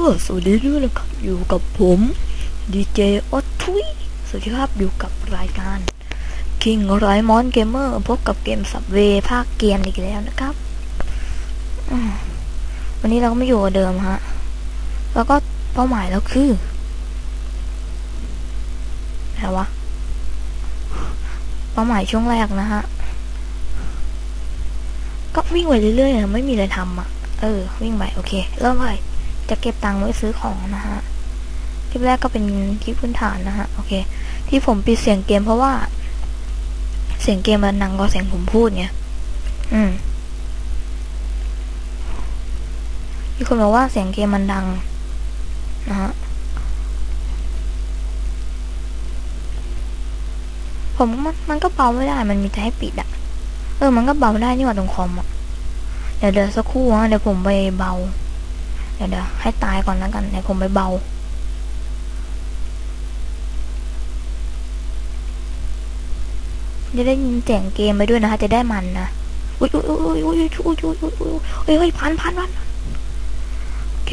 สวัสดีด้วยนะครับอยู่กับผมดีเจออทุยสวัสดีครับอยู่กับรายการ King ไรมอนเกมเมอร์พบกับเกมสับเวภาคเกมอีกแล้วนะครับ วันนี้เราก็ไม่อยู่กับเดิมฮะ แล้วก็เป้าหมายเราคืออะไรวะ เป้าหมายช่วงแรกนะฮะ ก็วิ่งไปเรื่อยๆอะไม่มีอะไรทำอะ เออ วิ่งไป โอเค เริ่มไป จะเก็บตังค์ไว้ซื้อของนะฮะคลิปแรกก็เป็นคลิปพื้นฐานนะฮะโอเค ที่ผมปิดเสียงเกมเพราะว่า เสียงเกมมันดังกว่าเสียงผมพูดไงอืมมีคนบอกว่าเสียงเกมมันดังนะฮะผมมันมันก็เบาไม่ได้ มันมีแต่ให้ปิดอะเออ มันก็เบาได้นี่หว่าตรงคอมอะเดี๋ยวเดี๋ยวสักครู่นะเดี๋ยวผมไปเบา ดี๋ยวเดี๋ยวให้ตายก่อนแล้วกันเดี๋ยวผมไปเบา จะได้ยินเสียงเกมไปด้วยนะคะจะได้มันนะอุ้ยอุ้ยอุ้ยอุ้ยอุ้ยอุ้ยอุ้ยอุ้ยอุ้ยเฮ้ยเฮ้ยพันพันพันโอเค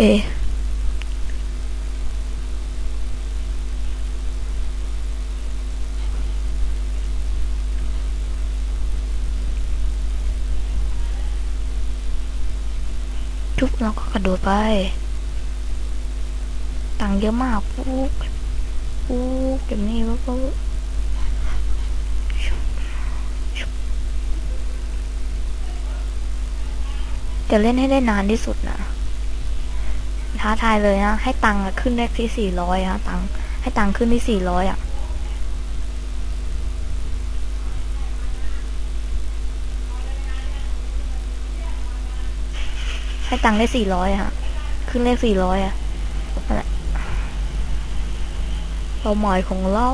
จุ๊บเราก็กระโดดไป ตังเยอะมากปุ๊บปุ๊บเดี๋ยวนี้ปุ๊บปุ๊บจะเล่นให้ได้นานที่สุดนะท้าทายเลยนะ ให้ตังค์ขึ้นเลขที่สี่ร้อยอะตังค์ให้ตังค์ขึ้นที่สี่ร้อยอะ ให้ตังค์ได้สี่ร้อยอะขึ้นเลขสี่ร้อยอะนั่นแหละเป้าหมายของเรา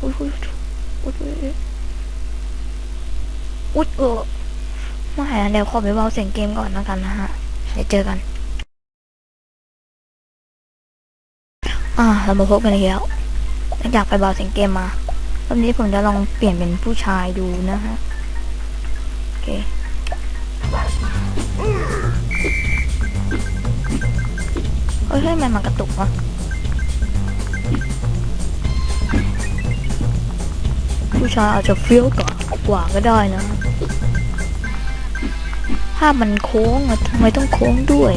อุ้ยอุ้ยอุ้ยอุ้ยอุ้ยเออม่อะเดี๋ยวขอไปเบาเสียงเกมก่อนแล้วกันนะฮะ เดี๋ยวเจอกัน อ่า เรามาพบกันอีกแล้วหลังจากไปเบาเสียงเกมมารอบนี้ผมจะลองเปลี่ยนเป็นผู้ชายดูนะฮะ เคเฮ้ยเฮ้ยทำไมมันกระตุกวะผู้ชายอาจจะเฟี้ยวกว่ากว่าก็ได้นะภามันโค้งอะทำไมต้องโค้งด้วย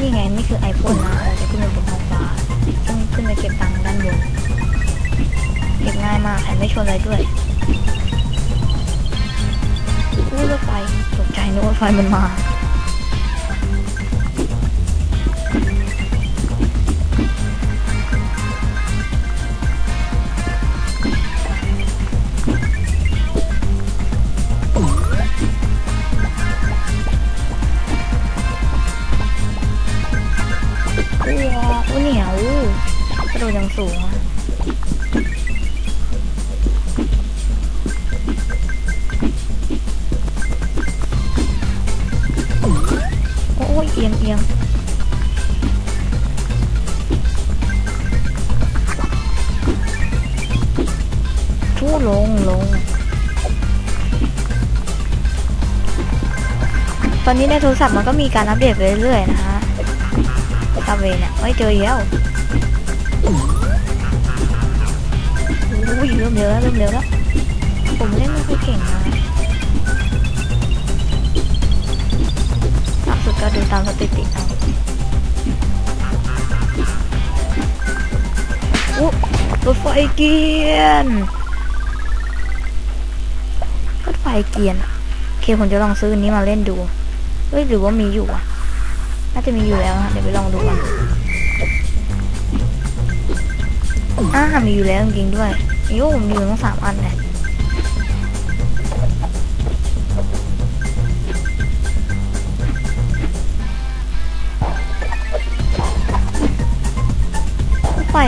นี่ไง นี่คือไอโฟนนะเราจะขึ้นไปบนท้องฟ้าซึ่งขึ้นไปเก็บตังค์ด้านบนายมากแถมไม่ชนอะไรด้วยอู้รถไฟตกใจนึกว่าไฟมันมาว้าววูเหนียวกระโดดอย่างสูงอะ เอียงเอียงชู้ลงลง ตอนนี้ในโทรศัพท์มันก็มีการอัปเดตไปเรื่อยๆนะฮะซาเวเนี่ยไม่เจออีกแล้วอุ้ยเริ่มเร็วแล้วเริ่มเร็วแล้ว ผมเล่นไม่ค่อยเก่งนะ ก็ดูตามสถิติเอาอุ๊รถไฟเกียนรถไฟเกียนโอเคผมจะลองซื้ออันนี้มาเล่นดู เฮ้ยหรือว่ามีอยู่อะ น่าจะมีอยู่แล้วนะเดี๋ยวไปลองดูกันอ่ามีอยู่แล้วจริงด้วยโย่มีอยู่ทั้งสามอันเลย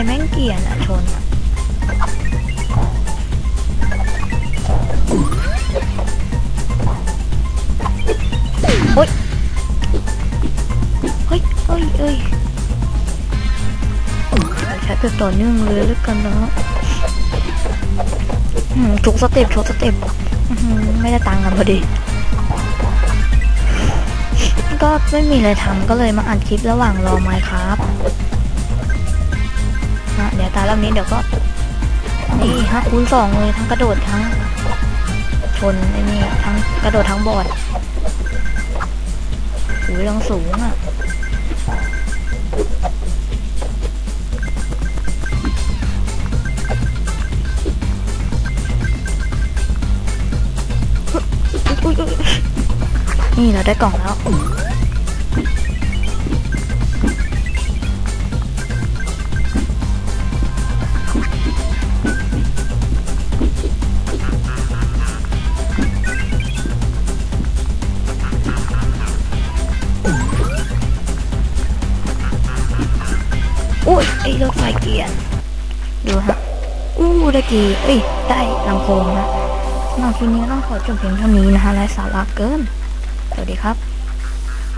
แม่งเกลียนอะชนอะโอ๊ยเฮ้ยเอ้ยเอ้ยใช้แบบต่อเนื่องเลยแล้วกันนะอืมทุกสเต็ปทุกสเต็ปไม่ได้ตังค์กันพอดี ก็ไม่มีอะไรทำก็เลยมาอัดคลิประหว่างรอไมค์ครับะเดี๋ยวตารอบนี้เดี๋ยวก็นี่ฮะคูณสองเลยทั้งกระโดดทั้งชนไอ้นี่ทั้งกระโดดทั้งบอดหูยยังสูงอะนี่เราได้กล่องแล้ว อุ้ยไอ้รถไฟเกียร์ดูฮะอู้ได้กี่เอ้ยได้ลำโพงนะสำหรับคลิปนี้ต้องขอจบเพียงเท่านี้นะคะและสาระเกิน สวัสดีครับ